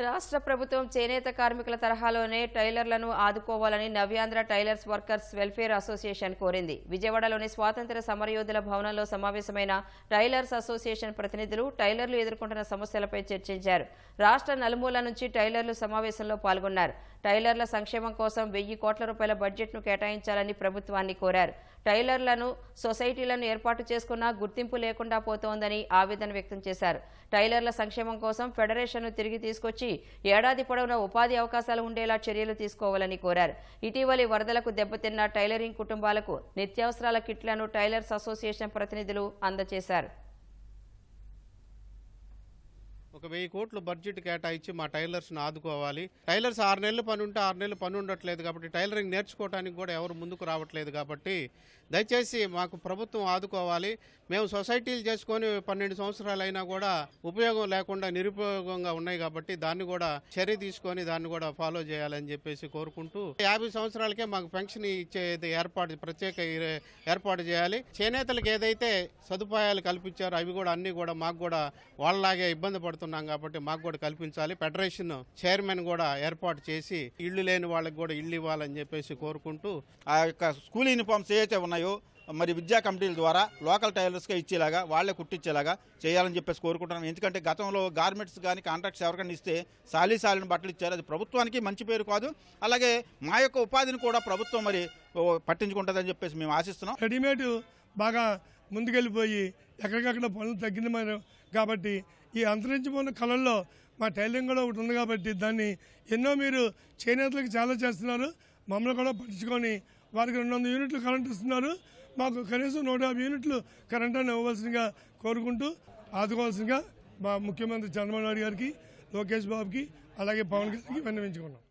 రాష్ట్ర ప్రభుత్వం చేనేత కార్మికుల తరహాలోనే టైలర్లను ఆదుకోవాలని Navyandhra tailors workers welfare association కోరింది. విజయవాడలోని స్వాతంత్ర సమరయోధుల భవనంలో సమావేశమైన టైలర్స్ అసోసియేషన్ ప్రతినిధులు టైలర్లు ఎదుర్కొంటున్న సమస్యలపై చర్చించారు. రాష్ట్ర నలుమూల నుంచి టైలర్లు సమావేశంలో పాల్గొన్నారు. టైలర్ల సంక్షేమం కోసం వెయ్యి కోట్ల రూపాయల బడ్జెట్ను కేటాయించాలని ప్రభుత్వాన్ని కోరారు. టైలర్లను సొసైటీలను ఏర్పాటు చేసుకున్నా గుర్తింపు లేకుండా పోతోందని ఆవేదన వ్యక్తం చేశారు. టైలర్ల సంక్షేమం కోసం ఫెడరేషన్ను తిరిగి తీసుకొచ్చి ఏడాది పొడవునా ఉపాధి అవకాశాలు ఉండేలా చర్యలు తీసుకోవాలని కోరారు. ఇటీవలి వరదలకు దెబ్బతిన్న టైలరింగ్ కుటుంబాలకు నిత్యావసరాల కిట్లను టైలర్స్ అసోసియేషన్ ప్రతినిధులు అందజేశారు. ఒక వెయ్యి కోట్లు బడ్జెట్ కేటాయించి మా టైలర్స్ని ఆదుకోవాలి. టైలర్స్ ఆరు నెలలు పని ఉంటే ఆరు నెలలు పని ఉండట్లేదు కాబట్టి టైలరింగ్ నేర్చుకోవడానికి కూడా ఎవరు ముందుకు రావట్లేదు కాబట్టి దయచేసి మాకు ప్రభుత్వం ఆదుకోవాలి. మేము సొసైటీలు చేసుకొని పన్నెండు సంవత్సరాలు అయినా కూడా ఉపయోగం లేకుండా నిరుపయోగంగా ఉన్నాయి కాబట్టి దాన్ని కూడా చర్య తీసుకొని దాన్ని కూడా ఫాలో చేయాలని చెప్పేసి కోరుకుంటూ యాభై సంవత్సరాలకే మాకు పెన్షన్ ఇచ్చేది ఏర్పాటు ప్రత్యేక ఏర్పాటు చేయాలి. చేనేతలకు ఏదైతే సదుపాయాలు కల్పించారో అవి కూడా అన్నీ కూడా మాకు కూడా వాళ్ళలాగే ఇబ్బంది పడుతుంది పడుతున్నాం కాబట్టి మాకు కూడా కల్పించాలి. ఫెడరేషన్ చైర్మన్ కూడా ఏర్పాటు చేసి ఇళ్ళు లేని వాళ్ళకి కూడా ఇల్లు ఇవ్వాలని చెప్పేసి కోరుకుంటూ ఆ యొక్క స్కూల్ యూనిఫామ్స్ ఏవైతే ఉన్నాయో మరి విద్యా కమిటీల ద్వారా లోకల్ టైలర్స్గా ఇచ్చేలాగా వాళ్ళే కుట్టించేలాగా చేయాలని చెప్పేసి కోరుకుంటున్నాం. ఎందుకంటే గతంలో గార్మెంట్స్ కానీ కాంట్రాక్ట్స్ ఎవరికైనా ఇస్తే సాలీ సాలిన బట్టలు ఇచ్చారు. అది ప్రభుత్వానికి మంచి పేరు కాదు. అలాగే మా యొక్క ఉపాధిని కూడా ప్రభుత్వం మరి పట్టించుకుంటుందని చెప్పేసి మేము ఆశిస్తున్నాం. రెడీమేడ్ బాగా ముందుకెళ్ళిపోయి ఎక్కడికక్కడ పనులు తగ్గింది కాబట్టి ఈ అంతరించిపోయిన కళల్లో మా టైలింగ్ కూడా ఒకటి ఉంది కాబట్టి దాన్ని ఎన్నో మీరు చేనేతలకు చాలా చేస్తున్నారు. మమ్మల్ని కూడా పట్టించుకొని వారికి రెండు వందల యూనిట్లు కరెంట్ ఇస్తున్నారు. మాకు కనీసం నూట యాభై యూనిట్లు కరెంట్ అని ఇవ్వవలసిందిగా కోరుకుంటూ ఆదుకోవాల్సిందిగా మా ముఖ్యమంత్రి చంద్రబాబు నాయుడు గారికి లోకేష్ బాబుకి అలాగే పవన్ గారికి విన్నవించుకున్నాం.